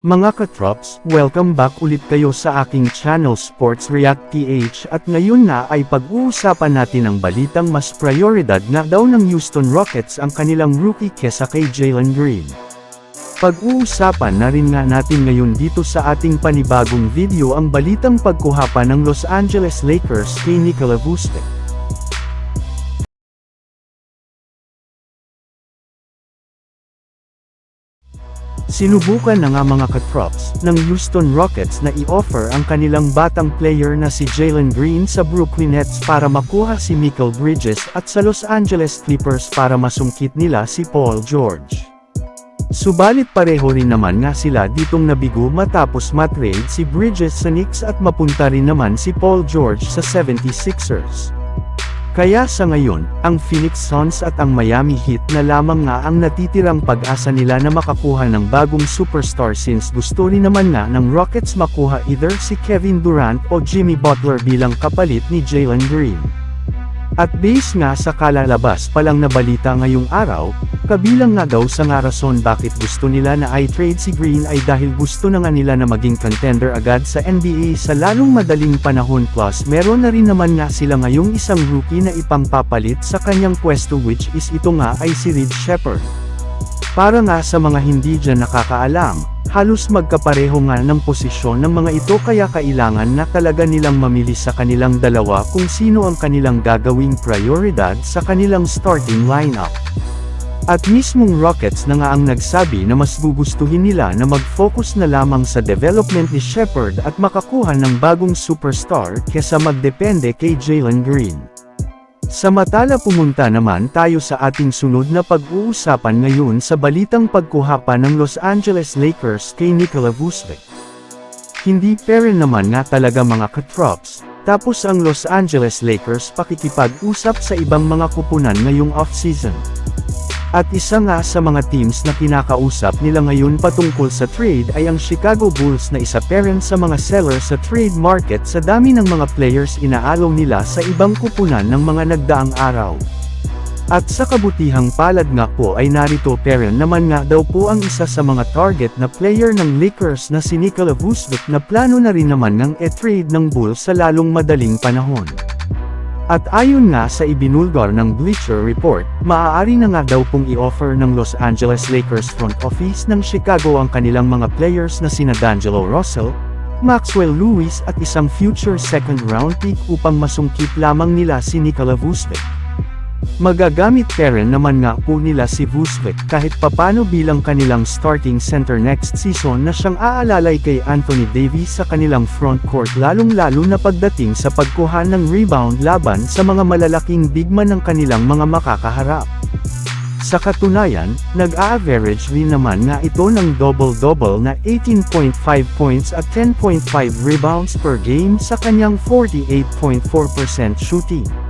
Mga katrops, welcome back ulit kayo sa aking channel Sports React PH at ngayon na ay pag-uusapan natin ang balitang mas prioridad na daw ng Houston Rockets ang kanilang rookie kesa kay Jalen Green. Pag-uusapan na rin nga natin ngayon dito sa ating panibagong video ang balitang pagkuha pa ng Los Angeles Lakers kay Nikola Vucevic. Sinubukan na nga mga katrops ng Houston Rockets na i-offer ang kanilang batang player na si Jalen Green sa Brooklyn Nets para makuha si Michael Bridges at sa Los Angeles Clippers para masungkit nila si Paul George. Subalit pareho rin naman nga sila ditong nabigo matapos matrade si Bridges sa Knicks at mapunta rin naman si Paul George sa 76ers. Kaya sa ngayon, ang Phoenix Suns at ang Miami Heat na lamang nga ang natitirang pag-asa nila na makakuha ng bagong superstar since gusto rin naman nga ng Rockets makuha either si Kevin Durant o Jimmy Butler bilang kapalit ni Jalen Green. At base nga sa kalalabas pa lang na balita ngayong araw, kabilang nga daw sa nga rason bakit gusto nila na i-trade si Green ay dahil gusto na nga nila na maging contender agad sa NBA sa lalong madaling panahon plus meron na rin naman nga sila ngayong isang rookie na ipangpapalit sa kanyang pwesto which is ito nga ay si Reed Shepard. Para nga sa mga hindi dyan nakakaalam, halos magkapareho nga ng posisyon ng mga ito kaya kailangan na talaga nilang mamili sa kanilang dalawa kung sino ang kanilang gagawing prioridad sa kanilang starting lineup. At mismong Rockets na nga ang nagsabi na mas gugustuhin nila na mag-focus na lamang sa development ni Shepard at makakuha ng bagong superstar kesa magdepende kay Jalen Green. Sa matala pumunta naman tayo sa ating sunod na pag-uusapan ngayon sa balitang pagkuha pa ng Los Angeles Lakers kay Nikola Vucevic. Hindi pera naman nga talaga mga katrops, tapos ang Los Angeles Lakers pakikipag-usap sa ibang mga kupunan ngayong off-season. At isa nga sa mga teams na kinakausap nila ngayon patungkol sa trade ay ang Chicago Bulls na isa pa rin sa mga seller sa trade market sa dami ng mga players inaalaw nila sa ibang kupunan ng mga nagdaang araw. At sa kabutihang palad nga po ay narito Perrin naman nga daw po ang isa sa mga target na player ng Lakers na si Nikola Vucevic na plano na rin naman ng e-trade ng Bulls sa lalong madaling panahon. At ayon nga sa ibinulgar ng Bleacher Report, maaari na nga daw pong i-offer ng Los Angeles Lakers front office ng Chicago ang kanilang mga players na sina D'Angelo Russell, Maxwell Lewis at isang future second round pick upang masungkit lamang nila si Nikola Vucevic. Magagamit pa rin naman nga po nila si Vucevic kahit papano bilang kanilang starting center next season na siyang aalalay kay Anthony Davis sa kanilang front court lalong-lalo na pagdating sa pagkuha ng rebound laban sa mga malalaking bigman ng kanilang mga makakaharap. Sa katunayan, nag-a-average rin naman nga ito ng double-double na 18.5 points at 10.5 rebounds per game sa kanyang 48.4% shooting.